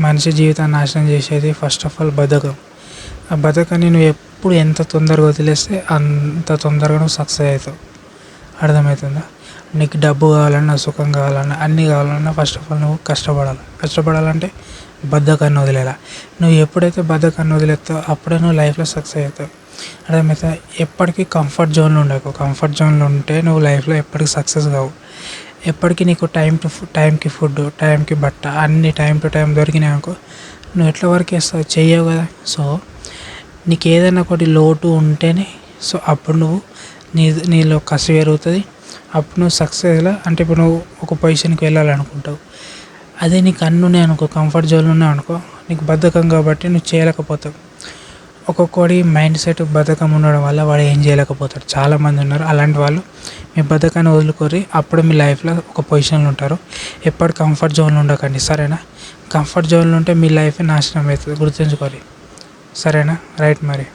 మనిషి జీవితాన్ని నాశనం చేసేది ఫస్ట్ ఆఫ్ ఆల్ బద్ధకం ఆ బద్ధకాన్ని నువ్వు ఎప్పుడు ఎంత తొందరగా వదిలేస్తే అంత తొందరగా నువ్వు సక్సెస్ అవుతావు. అర్థమవుతుందా? నీకు డబ్బు కావాలన్నా సుఖం కావాలన్నా అన్నీ కావాలన్నా ఫస్ట్ ఆఫ్ ఆల్ నువ్వు కష్టపడాలి. కష్టపడాలంటే బద్ధకాన్ని వదిలేలా. నువ్వు ఎప్పుడైతే బద్ధకాన్ని వదిలేస్తావో అప్పుడే నువ్వు లైఫ్లో సక్సెస్ అవుతావు. అర్థమవుతుందా? ఎప్పటికీ కంఫర్ట్ జోన్లో ఉండకు. కంఫర్ట్ జోన్లో ఉంటే నువ్వు లైఫ్లో ఎప్పటికీ సక్సెస్ కావు. ఎప్పటికీ నీకు టైం టు టైంకి ఫుడ్ టైంకి బట్ట అన్ని టైం టు టైం దొరికినాయి అనుకో నువ్వు ఎట్లా వర్క్ చేస్తావు? చెయ్యవు కదా. సో నీకు ఏదైనా ఒకటి లోటు ఉంటేనే సో అప్పుడు నువ్వు నీ నీలో కసి పెరుగుతుంది. అప్పుడు నువ్వు సక్సెస్లో అంటే ఇప్పుడు నువ్వు ఒక పొజిషన్కి వెళ్ళాలనుకుంటావు. అదే నీకు అన్నీ ఉన్నాయి అనుకో కంఫర్ట్ జోన్లో ఉన్నాయి అనుకో నీకు బద్ధకం కాబట్టి నువ్వు చేయలేకపోతావు. ఒక్కొక్కడి మైండ్ సెట్ బద్ధకం ఉండడం వల్ల వాడు ఏం చేయలేకపోతాడు. చాలామంది ఉన్నారు అలాంటి వాళ్ళు. మీ బద్ధకాన్ని వదులుకోరి అప్పుడు మీ లైఫ్లో ఒక పొజిషన్లో ఉంటారు. ఎప్పటి కంఫర్ట్ జోన్లో ఉండకండి. సరేనా? కంఫర్ట్ జోన్లో ఉంటే మీ లైఫ్ నాశనం అవుతుంది. గుర్తుంచుకోరి సరేనా? రైట్ మరి.